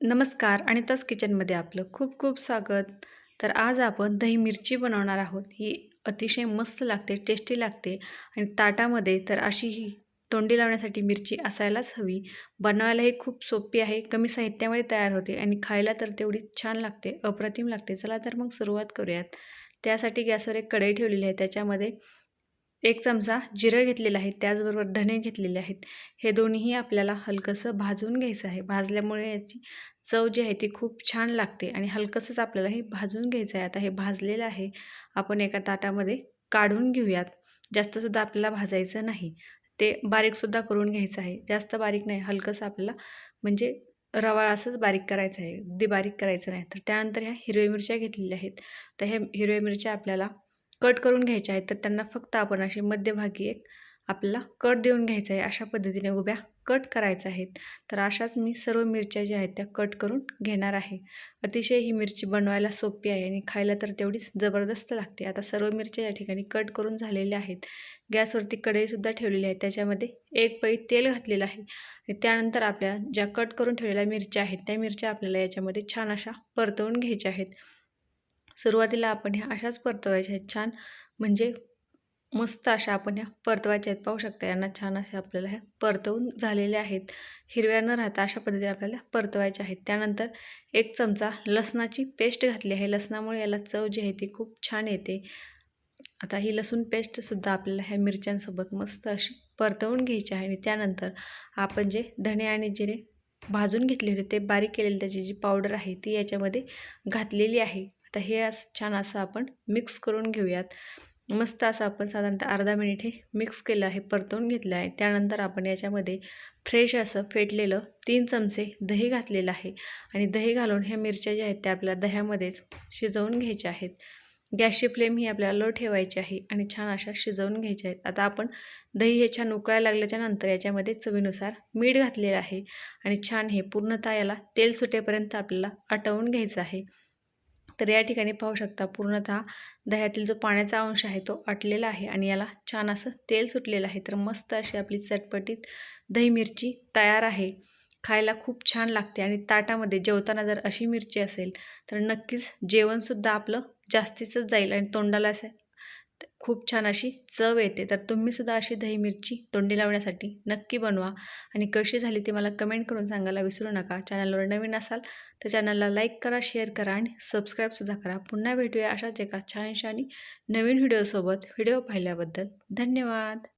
नमस्कार अनिताच किचनमध्ये आपलं खूप खूप स्वागत. तर आज आपण दही मिरची बनवणार आहोत. ही अतिशय मस्त लागते टेस्टी लागते आणि ताटामध्ये तर अशी ही तोंडी लावण्यासाठी मिरची असायलाच हवी. बनवायलाही खूप सोपी आहे कमी साहित्यामध्ये तयार होते आणि खायला तर तेवढी छान लागते अप्रतिम लागते. चला तर मग सुरुवात करूयात. त्यासाठी गॅसवर एक कढई ठेवलेली आहे त्याच्यामध्ये एक चमचा जिरं घेतलेलं आहे त्याचबरोबर धणे घेतलेले आहेत. हे दोन्हीही आपल्याला हलकंसं भाजून घ्यायचं आहे. भाजल्यामुळे याची चव जी आहे ती खूप छान लागते आणि हलकंसंच आपल्याला हे भाजून घ्यायचं आहे. आता हे भाजलेलं आहे आपण एका ताटामध्ये काढून घेऊयात. जास्तसुद्धा आपल्याला भाजायचं नाही. ते बारीकसुद्धा करून घ्यायचं आहे. जास्त बारीक नाही हलकंसं आपल्याला म्हणजे रवाळ असंच बारीक करायचं आहे. अगदी बारीक करायचं नाही. तर त्यानंतर ह्या हिरव्या मिरच्या घेतलेल्या आहेत. तर ह्या हिरव्या मिरच्या आपल्याला कट करून घ्यायच्या आहेत तर त्यांना फक्त आपण अशी मध्यभागी एक आपल्याला कट देऊन घ्यायचा आहे अशा पद्धतीने उभ्या कट करायच्या आहेत. तर अशाच मी सर्व मिरच्या ज्या आहेत त्या कट करून घेणार आहे. अतिशय ही मिरची बनवायला सोपी आहे आणि खायला तर तेवढीच जबरदस्त लागते. आता सर्व मिरच्या या ठिकाणी कट करून झालेल्या आहेत. गॅसवरती कढईसुद्धा ठेवलेली आहे. त्याच्यामध्ये एक पै तेल घातलेलं आहे. आणि त्यानंतर आपल्या ज्या कट करून ठेवलेल्या मिरच्या आहेत त्या मिरच्या आपल्याला याच्यामध्ये छान अशा परतवून घ्यायच्या आहेत. सुरुवातीला आपण ह्या अशाच परतवायच्या आहेत. छान म्हणजे मस्त अशा आपण ह्या परतवायच्या आहेत. पाहू शकता यांना छान असे आपल्याला ह्या परतवून झालेल्या आहेत. हिरव्या न राहता अशा पद्धतीने आपल्याला परतवायच्या आहेत. त्यानंतर एक चमचा लसणाची पेस्ट घातली आहे. लसणामुळे याला चव जी आहे ती खूप छान येते. आता ही लसूण पेस्टसुद्धा आपल्याला ह्या मिरच्यांसोबत मस्त अशी परतवून घ्यायची आहे. आणि त्यानंतर आपण जे धणे आणि जिरे भाजून घेतले होते ते बारीक केलेली त्याची जी पावडर आहे ती याच्यामध्ये घातलेली आहे. आता हे असं छान असं आपण मिक्स करून घेऊयात. मस्त असं आपण साधारणतः अर्धा मिनिट हे मिक्स केलं आहे परतवून घेतलं आहे. त्यानंतर आपण याच्यामध्ये फ्रेश असं फेटलेलं तीन चमचे दही घातलेलं आहे. आणि दही घालून ह्या मिरच्या ज्या आहेत त्या आपल्या दह्यामध्येच शिजवून घ्यायच्या आहेत. गॅसची फ्लेम ही आपल्याला लो ठेवायची आहे आणि छान अशा शिजवून घ्यायच्या आहेत. आता आपण दही हे छान उकळायला लागल्याच्या नंतर याच्यामध्ये चवीनुसार मीठ घातलेलं आहे. आणि छान हे पूर्णतः याला तेल सुटेपर्यंत आपल्याला आटवून घ्यायचं आहे. तर या ठिकाणी पाहू शकता पूर्णतः दह्यातील जो पाण्याचा अंश आहे तो आटलेला आहे आणि याला छान असं तेल सुटलेलं आहे. तर मस्त अशी आपली चटपटीत दही मिरची तयार आहे. खायला खूप छान लागते आणि ताटामध्ये जेवताना जर अशी मिरची असेल तर नक्कीच जेवणसुद्धा आपलं जास्तीचंच जाईल आणि तोंडाला असं खूप छान अशी चव येते. तर तुम्हीसुद्धा अशी दही मिरची तोंडी लावण्यासाठी नक्की बनवा. आणि कशी झाली ती मला कमेंट करून सांगायला विसरू नका. चॅनलवर नवीन असाल तर चॅनलला लाईक करा शेअर करा आणि सबस्क्राईबसुद्धा करा. पुन्हा भेटूया अशाच एका छानशा आणि नवीन व्हिडिओसोबत. व्हिडिओ पाहिल्याबद्दल धन्यवाद.